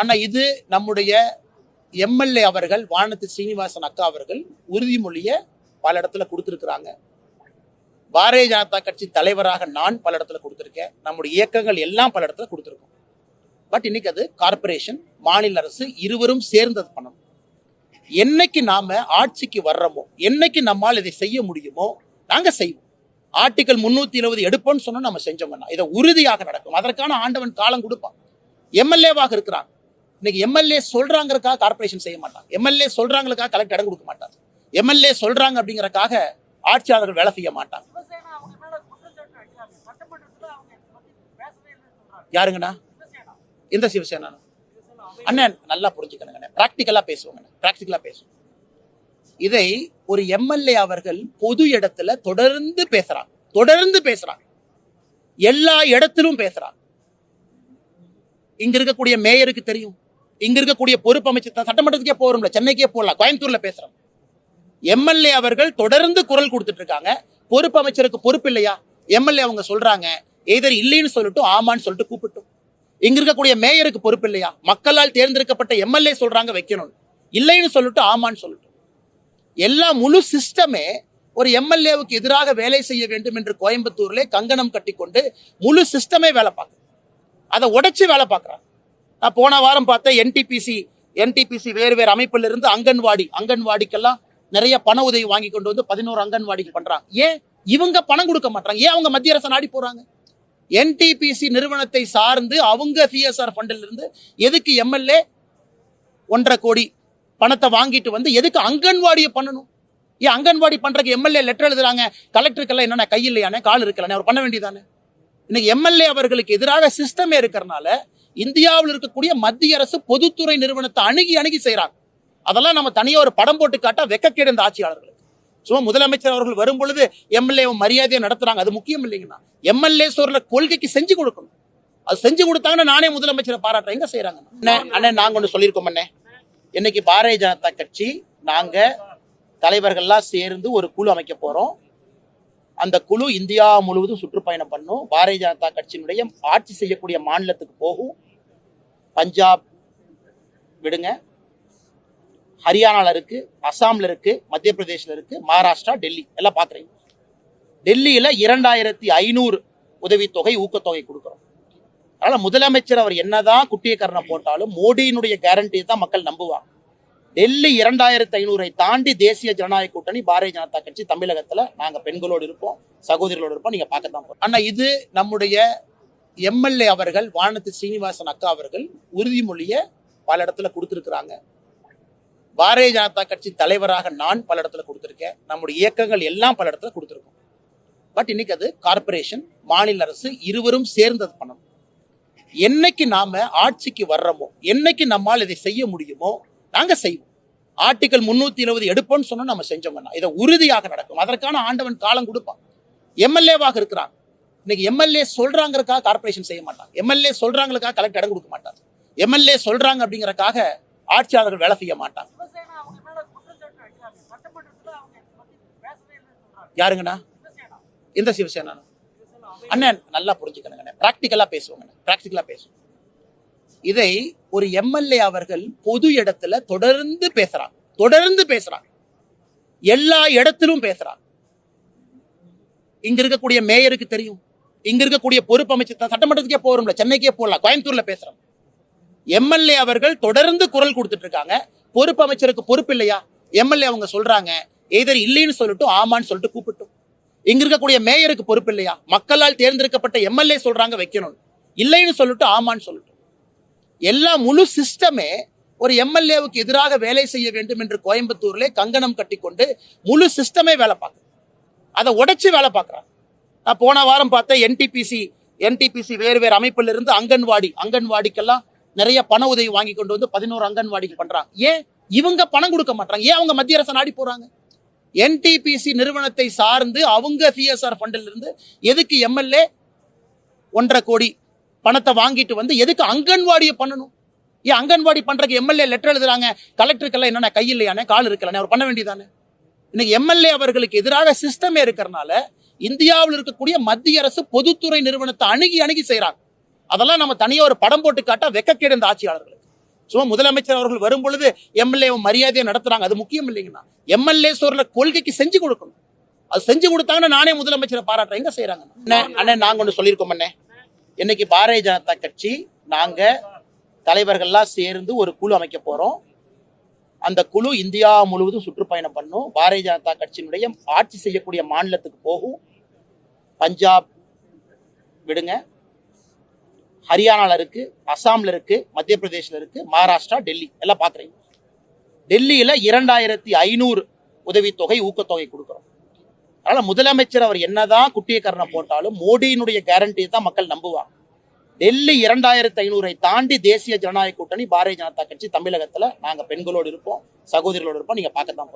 ஆனால் இது நம்முடைய எம்எல்ஏ அவர்கள் வானத்து ஸ்ரீனிவாசன் அக்கா அவர்கள் உறுதிமொழியை பல இடத்துல கொடுத்துருக்குறாங்க. பாரதிய ஜனதா கட்சி தலைவராக நான் பல இடத்துல கொடுத்துருக்கேன். நம்முடைய இயக்கங்கள் எல்லாம் பல இடத்துல கொடுத்துருக்கோம். பட் இன்னைக்கு அது கார்ப்பரேஷன் மாநில அரசு இருவரும் சேர்ந்து அது பண்ணணும் என்னைக்கு நாம ஆட்சிக்கு வர்றோமோ என்னைக்கு நம்மால் இதை செய்ய முடியுமோ நாங்க செய்வோம். ஆர்டிகல் முன்னூத்தி இருபது எடுப்போம்னு சொன்னா நம்ம செஞ்சோம்னா இதை உறுதியாக நடக்கும். அதற்கான ஆண்டவன் காலம் கொடுப்பான். எம்எல்ஏவாக இருக்கிறாங்க இன்னைக்கு எம்எல்ஏ சொல்றாங்கிறக்காக கார்ப்பரேஷன் செய்ய மாட்டாங்க. எம்எல்ஏ சொல்றாங்களுக்காக கலெக்டர் இடம் கொடுக்க மாட்டாங்க. எம்எல்ஏ சொல்றாங்க அப்படிங்கறக்காக ஆட்சியாளர்கள் வேலை செய்ய மாட்டாங்க. யாருங்கண்ணா? எந்த சிவசேனா? அண்ணன் நல்லா புரிஞ்சுக்கணுங்க ப்ராக்டிக்கலா பேசுவாங்க ப்ராக்டிக்கலா பேசுவோம். இதை ஒரு எம்எல்ஏ அவர்கள் பொது இடத்துல தொடர்ந்து பேசுறாங்க. தொடர்ந்து பேசுறாங்க. எல்லா இடத்திலும் பேசுறாங்க. இங்க இருக்கக்கூடிய மேயருக்கு தெரியும். இங்க இருக்கக்கூடிய பொறுப்பு அமைச்சர் சட்டமன்றத்துக்கே போறோம்ல சென்னைக்கே போகலாம் கோயம்புத்தூர்ல பேசுறோம். எம்எல்ஏ அவர்கள் தொடர்ந்து குரல் கொடுத்துட்டு இருக்காங்க. பொறுப்பு அமைச்சருக்கு பொறுப்பு இல்லையா? எம்எல்ஏ அவங்க சொல்றாங்க எதர் இல்லைன்னு சொல்லட்டும் ஆமான்னு சொல்லிட்டு கூப்பிட்டும். இங்க இருக்கக்கூடிய மேயருக்கு பொறுப்பு இல்லையா? மக்களால் தேர்ந்தெடுக்கப்பட்ட எம்எல்ஏ சொல்றாங்க வைக்கணும். இல்லைன்னு சொல்லட்டும் ஆமான்னு சொல்லட்டும். எல்லா முழு சிஸ்டமே ஒரு எம்எல்ஏவுக்கு எதிராக வேலை செய்ய வேண்டும் என்று கோயம்புத்தூர்ல கங்கணம் கட்டிக்கொண்டு முழு சிஸ்டமே வேலை பார்க்குது. அதை உடைச்சு வேலை பார்க்குறாங்க. நான் போன வாரம் பார்த்தேன் என்டிபிசி என்டிபிசி வேறு வேறு அமைப்புல இருந்து அங்கன்வாடி அங்கன்வாடிக்கெல்லாம் நிறைய பண உதவி வாங்கி கொண்டு வந்து பதினோரு அங்கன்வாடிக்கு பண்றாங்க. ஏன்? இவங்க பணம் கொடுக்க மாட்டாங்க ஏன் அவங்க மத்திய அரசு நாடி போறாங்க? என்டிபிசி நிறுவனத்தை சார்ந்து அவங்க சிஎஸ்ஆர் ஃபண்டில் இருந்து எதுக்கு எம்எல்ஏ ஒன்றரை கோடி பணத்தை வாங்கிட்டு வந்து எதுக்கு அங்கன்வாடியை பண்ணணும்? ஏன் அங்கன்வாடி பண்றதுக்கு எம்எல்ஏ லெட்டர் எழுதுறாங்க? கலெக்டருக்கெல்லாம் என்னென்ன கை இல்லையானே கால் இருக்கலானே அவர் பண்ண வேண்டியதானே இன்னைக்கு எம்எல்ஏ அவர்களுக்கு எதிராக சிஸ்டமே இருக்கிறனால இந்தியாவில் இருக்கக்கூடிய மத்திய அரசு பொதுத்துறை நிறுவனத்தை அணுகி அணுகி செய்கிறாங்க அதெல்லாம் நம்ம தனியா ஒரு படம் போட்டு காட்டா வெக்கக்கேடு இந்த ஆட்சியாளர்களுக்கு. சும்மா முதலமைச்சர் அவர்கள் வரும் பொழுது எம்எல்ஏ மரியாதையை நடத்துறாங்க. அது முக்கியம் இல்லைங்கண்ணா. எம்எல்ஏ சொல்ற கொள்கைக்கு செஞ்சு கொடுக்கணும். அது செஞ்சு கொடுத்தாங்கன்னா நானே முதலமைச்சரை பாராட்டுறேன். எங்க செய்யறாங்க அண்ணே அண்ணே நாங்க ஒன்று சொல்லியிருக்கோம் அண்ணே. இன்னைக்கு பாரதிய ஜனதா கட்சி நாங்க தலைவர்கள்லாம் சேர்ந்து ஒரு குழு அமைக்க போறோம். அந்த குழு இந்தியா முழுவதும் சுற்றுப்பயணம் பண்ணும். பாரதிய ஜனதா கட்சியினுடைய ஆட்சி செய்யக்கூடிய மாநிலத்துக்கு போகும். பஞ்சாப் விடுங்க. ஹரியானால இருக்கு அசாம்ல இருக்கு மத்திய பிரதேஷ்ல இருக்கு மகாராஷ்டிரா டெல்லி. எல்லாம் பாத்துறீங்க டெல்லியில இரண்டாயிரத்தி ஐநூறு உதவித்தொகை ஊக்கத்தொகை கொடுக்குறோம். அதனால் முதலமைச்சர் அவர் என்னதான் குட்டியக்காரனை போட்டாலும் மோடியினுடைய கேரண்டியை தான் மக்கள் நம்புவாங்க. டெல்லி இரண்டாயிரத்தி ஐநூறை தாண்டி தேசிய ஜனநாயக கூட்டணி பாரதிய ஜனதா கட்சி தமிழகத்துல நாங்கள் பெண்களோடு இருப்போம் சகோதரிகளோடு இருப்போம் நீங்க பார்க்கத்தான் போகிறோம் ஆனால் இது நம்முடைய எம்எல்ஏ அவர்கள் வானத்து ஸ்ரீனிவாசன் அக்கா அவர்கள் உறுதிமொழியை பல இடத்துல கொடுத்துருக்குறாங்க. பாரதிய ஜனதா கட்சி தலைவராக நான் பல இடத்துல கொடுத்துருக்கேன். நம்முடைய இயக்கங்கள் எல்லாம் பல இடத்துல கொடுத்துருக்கோம். பட் இன்னைக்கு அது கார்ப்பரேஷன் மாநில அரசு இருவரும் சேர்ந்து அது பண்ணணும். என்னைக்கு நாம ஆட்சிக்கு வர்றோமோ என்னைக்கு நம்மால் இதை செய்ய முடியுமோ நாங்க செய்வோம். ஆர்டிகல் முன்னூத்தி இருபது எடுப்போம்னு சொன்னா நம்ம செஞ்சோம்னா இதை உறுதியாக நடக்கும். அதற்கான ஆண்டவன் காலம் கொடுப்பான். எம்எல்ஏவாக இருக்கிறான். இன்னைக்கு எம்எல்ஏ சொல்றாங்கிறக்காக கார்ப்பரேஷன் செய்ய மாட்டாங்க. எம்எல்ஏ சொல்றாங்களுக்காக கலெக்டர் இடம் கொடுக்க மாட்டாங்க. எம்எல்ஏ சொல்றாங்க அப்படிங்கறக்காக ஆட்சியாளர்கள் வேலை செய்ய மாட்டாங்க. யாருங்கண்ணா? எந்த சிவசேனா? அண்ணன் நல்லா புரிஞ்சுக்கணுங்க ப்ராக்டிக்கலா பேசுவாங்க ப்ராக்டிக்கலா பேசுவோம். இதை ஒரு எம்எல்ஏ அவர்கள் பொது இடத்துல தொடர்ந்து பேசுறாங்க. தொடர்ந்து பேசுறாங்க. எல்லா இடத்திலும் பேசுறாங்க. இங்க இருக்கக்கூடிய மேயருக்கு தெரியும். இங்க இருக்கக்கூடிய பொறுப்பு அமைச்சர் சட்டமன்றத்துக்கே போறோம்ல சென்னைக்கே போகலாம் கோயம்புத்தூர்ல பேசுறோம். எம்எல்ஏ அவர்கள் தொடர்ந்து குரல் கொடுத்துட்டு இருக்காங்க. பொறுப்பு அமைச்சருக்கு பொறுப்பு இல்லையா? எம்எல்ஏ அவங்க சொல்றாங்க எதர் இல்லைன்னு சொல்லட்டும் ஆமான்னு சொல்லிட்டு கூப்பிட்டும். இங்க இருக்கக்கூடிய மேயருக்கு பொறுப்பு இல்லையா? மக்களால் தேர்ந்தெடுக்கப்பட்ட எம்எல்ஏ சொல்றாங்க வைக்கணும். இல்லைன்னு சொல்லட்டும் ஆமான்னு சொல்லட்டும். எல்லா முழு சிஸ்டமே ஒரு எம்எல்ஏவுக்கு எதிராக வேலை செய்ய வேண்டும் என்று கோயம்புத்தூர்ல கங்கணம் கட்டிக்கொண்டு முழு சிஸ்டமே வேலை பார்க்குது. அதை உடைச்சு வேலை பார்க்குறாங்க. போன வாரம் பார்த்தேன் என்டிபிசி என்டிபிசி வேறு வேறு அமைப்புல இருந்து அங்கன்வாடி அங்கன்வாடிக்கெல்லாம் நிறைய பண உதவி வாங்கி கொண்டு வந்து பதினோரு அங்கன்வாடிக்கு பண்றாங்க. ஏன்? இவங்க பணம் கொடுக்க மாட்டாங்க ஏன் அவங்க மத்திய அரசு நாடி போறாங்க? என்டிபிசி நிறுவனத்தை சார்ந்து அவங்க சிஎஸ்ஆர் ஃபண்டில் இருந்து எதுக்கு எம்எல்ஏ ஒன்றரை கோடி பணத்தை வாங்கிட்டு வந்து எதுக்கு அங்கன்வாடியை பண்ணணும்? ஏன் அங்கன்வாடி பண்றதுக்கு எம்எல்ஏ லெட்டர் எழுதுறாங்க? கலெக்டருக்கெல்லாம் என்னென்ன கை இல்லையானே கால் இருக்கலானே அவர் பண்ண வேண்டியதானே இன்னைக்கு எம்எல்ஏ அவர்களுக்கு எதிராக சிஸ்டமே இருக்கிறனால இந்தியாவில் இருக்கக்கூடிய மத்திய அரசு பொதுத்துறை நிறுவனத்தை அணுகி அணுகி செய்றாங்க. அதெல்லாம் நம்ம தனியா ஒரு படம் போட்டு காட்டா வெக்கக்கேடு இந்த ஆட்சியாளர்களுக்கு. சும்மா முதலமைச்சர் அவர்கள் வரும் பொழுது எம்எல்ஏ மரியாதையை நடத்துறாங்க. அது முக்கியம் இல்லைங்கண்ணா. எம்எல்ஏ சொல்ற கொள்கைக்கு செஞ்சு கொடுக்கணும். அது செஞ்சு கொடுத்தாங்கன்னா நானே முதலமைச்சரை பாராட்டுறேன். எங்க செய்யறாங்க அண்ணே அண்ணே நாங்க ஒன்று சொல்லியிருக்கோம் அண்ணே. இன்னைக்கு பாரதிய ஜனதா கட்சி நாங்க தலைவர்கள்லாம் சேர்ந்து ஒரு குழு அமைக்க போறோம். அந்த குழு இந்தியா முழுவதும் சுற்றுப்பயணம் பண்ணும். பாரதிய ஜனதா கட்சியினுடைய ஆட்சி செய்யக்கூடிய மாநிலத்துக்கு போகும். பஞ்சாப் விடுங்க. ஹரியானால இருக்கு அசாம்ல இருக்கு மத்திய பிரதேஷ்ல இருக்கு மகாராஷ்டிரா டெல்லி எல்லாம் பார்க்குறீங்க டெல்லியில் இரண்டாயிரத்தி ஐநூறு உதவித்தொகை ஊக்கத்தொகை கொடுக்குறோம். அதனால் முதலமைச்சர் அவர் என்னதான் குட்டியக்கரணை போட்டாலும் மோடியினுடைய கேரண்டியை தான் மக்கள் நம்புவாங்க. டெல்லி இரண்டாயிரத்தி ஐநூறை தாண்டி தேசிய ஜனநாயக கூட்டணி பாரதிய ஜனதா கட்சி தமிழகத்தில் நாங்கள் பெண்களோடு இருப்போம் சகோதரிகளோடு இருப்போம் நீங்கள் பார்க்க தான்